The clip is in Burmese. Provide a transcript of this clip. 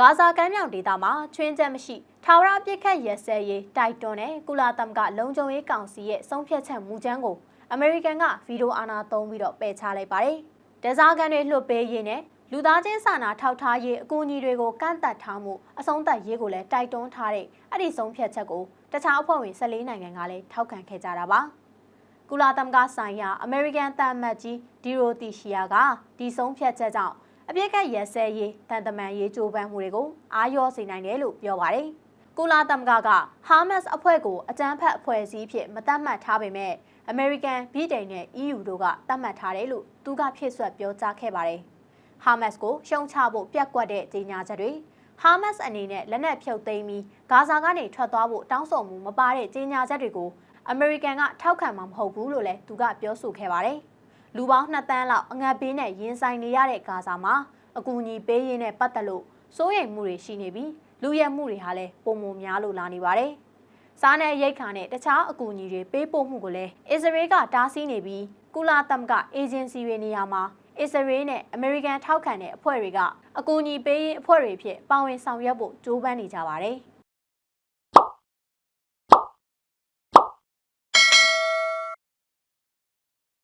ဂါဇာကမ်းမြောင်ဒေသမှာချွင်းချက်မရှိထာဝရပြစ်ခတ်ရက်စဲရေးတိုက်တွန်းတဲ့ကုလသမဂ္ဂလုံခြုံရေးကောင်စီရဲ့ဆုံးဖြတ်ချက်မူကြမ်းကိုအမေရိကန်ကဗီဒီယိုအာဏာသုံးပြီးတော့ပယ်ချလိုက်ပါတယ်။ဒဇာကန်တွေလွှတ်ပေးရေးနဲ့လူသားချင်းစာနာထောက်ထားရေးအကူအညီတွေကိုကန့်သတ်ထားမှုအဆုံးသတ်ရေးကိုလည်းတိုက်တွန်းထားတဲ့အဲ့ဒီဆုံးဖြတ်ချက်ကိုတခြားအဖွဲ့ဝင်14နိုင်ငံကလည်းထောက်ခံခဲ့ကြတာပါ။ကုလသမဂ္ဂဆိုင်ရာအမေရိကန်တန်မတ်ကြီးဒီရိုတီရှီယာကဒီဆုံးဖြတ်ချက်ကြောင့် အပြစ်ကတ်ရက်စဲရေးတန်တမန်ရေးကြိုးပမ်းမှုတွေကိုအာရောစေနိုင်တယ်လို့ပြောပါတယ်။ကုလသမဂ္ဂကဟာမတ်စ်အဖွဲ့ကိုအကြမ်းဖက်အဖွဲ့အစည်းဖြစ်မသတ်မှတ်ထားပေမဲ့အမေရိကန်ဗြိတိန်နဲ့ EU တို့ကသတ်မှတ်ထားတယ်လို့သူကဖြည့်ဆွတ်ပြောကြားခဲ့ပါတယ်။ဟာမတ်စ်ကိုရှုံချဖို့ပြက်ကွက်တဲ့ကြေညာချက်တွေဟာမတ်စ်အနေနဲ့လက်နက်ဖြုတ်သိမ်းပြီးဂါဇာကနေထွက်သွားဖို့တောင်းဆိုမှုမပါတဲ့ကြေညာချက်တွေကိုအမေရိကန်ကထောက်ခံမှာမဟုတ်ဘူးလို့လည်းသူကပြောဆိုခဲ့ပါတယ်။ လူပေါင်း2တန်းလောက်အငတ်ပေးနဲ့ရင်ဆိုင်နေရတဲ့ဂါဇာမှာအကူအညီပေးရင်းနဲ့ပတ်သက်လို့စိုးရိမ်မှုတွေရှိနေပြီးလူရဲမှုတွေဟာလည်းပုံမများလို့လာနေပါတယ်။စားနယ်ရိတ်ခါနဲ့တခြားအကူအညီတွေပေးပို့မှုကိုလည်းအစ္စရေးကတားဆီးနေပြီးကုလသမဂ္ဂအေဂျင်စီတွေနေရာမှာအစ္စရေးနဲ့အမေရိကန်ထောက်ခံတဲ့အဖွဲ့တွေကအကူအညီပေးရေးအဖွဲ့တွေဖြစ်ပါဝင်ဆောင်ရွက်ဖို့ကြိုးပမ်းနေကြပါတယ်။